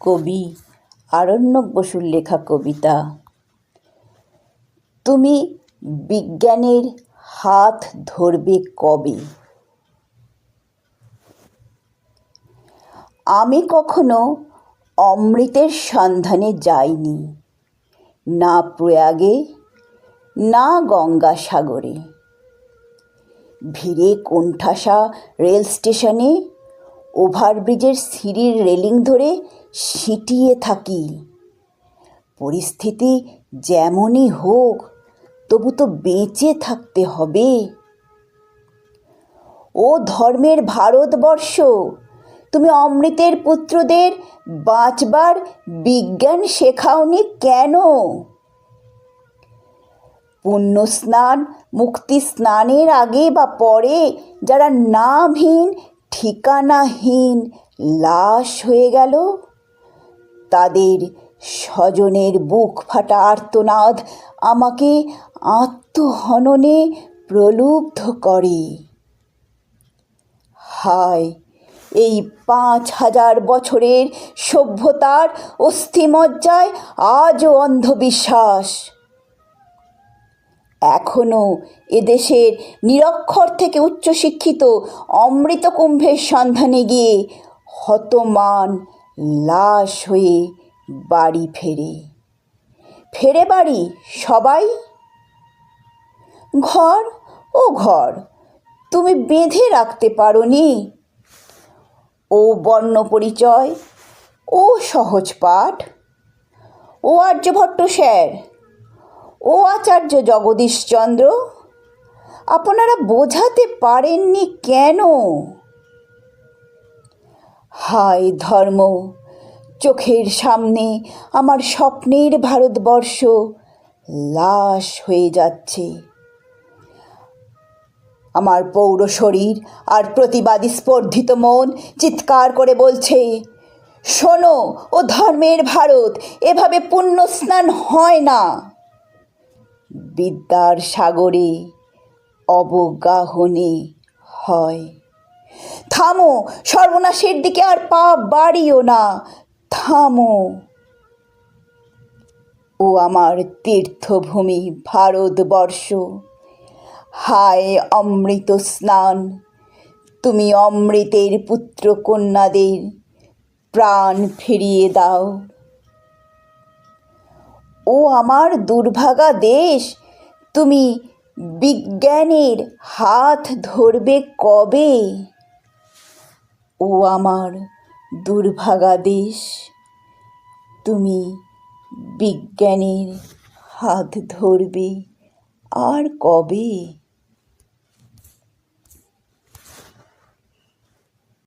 কবি, আরণ্যক বসুর লেখা কবিতা। তুমি বিজ্ঞানের হাত ধরবে কবে? আমি কখনো অমৃতের সন্ধানে যাইনি, না প্রয়াগে, না গঙ্গাসাগরে ভিড়ে কোণঠাসা রেল স্টেশনে ওভারব্রিজের সিঁড়ির রেলিং ধরে সিঁটিয়ে থাকি। পরিস্থিতি যেমনই হোক, তবু তো বেঁচে থাকতে হবে। ও ধর্মের ভারতবর্ষ, তুমি অমৃতের পুত্রদের বাঁচবার বিজ্ঞান শেখাওনি কেন? পুণ্য স্নান মুক্তি স্নানের আগে বা পরে যারা নামহীন ঠিকানাহীন লাশ হয়ে গেল। তাদের স্বজনের বুক ফাটা আর্তনাদ আমাকে আত্মহননে প্রলুব্ধ করে। হায়, এই পাঁচ হাজার বছরের সভ্যতার অস্থিমজ্জায় আজও অন্ধবিশ্বাস। এখনও এদেশের নিরক্ষর থেকে উচ্চশিক্ষিত অমৃত কুম্ভের সন্ধানে গিয়ে হতমান লাশ হয়ে বাড়ি ফেরে। ফেরে বাড়ি সবাই? ঘর? ও ঘর, তুমি বেঁধে রাখতে পারো নি ও বর্ণ পরিচয় ও সহজ পাঠ ও আর্যভট্ট স্যার ও আচার্য জগদীশচন্দ্র আপনারা বোঝাতে পারেননি কেন? হায় ধর্ম, চোখের সামনে আমার স্বপ্নের ভারতবর্ষ লাশ হয়ে যাচ্ছে। আমার পৌর শরীর আর প্রতিবাদী স্পর্ধিত মন চিৎকার করে বলছে, শোনো, ও ধর্মের ভারত, এভাবে পুণ্য স্নান হয় না। বিদ্যার সাগরে অবগাহনে হয়। থামো, সর্বনাশের দিকে আর পা বাড়িও না। থামো। ও আমার তীর্থভূমি, ভারতবর্ষ। হায় অমৃত স্নান। তুমি অমৃতের পুত্র কন্যাদের প্রাণ ফিরিয়ে দাও। ও আমার দুর্ভাগা দেশ। তুমি বিজ্ঞানের হাত ধরবে কবে? ও আমার দুর্ভাগা দেশ। তুমি বিজ্ঞানের হাত ধরবে আর কবে?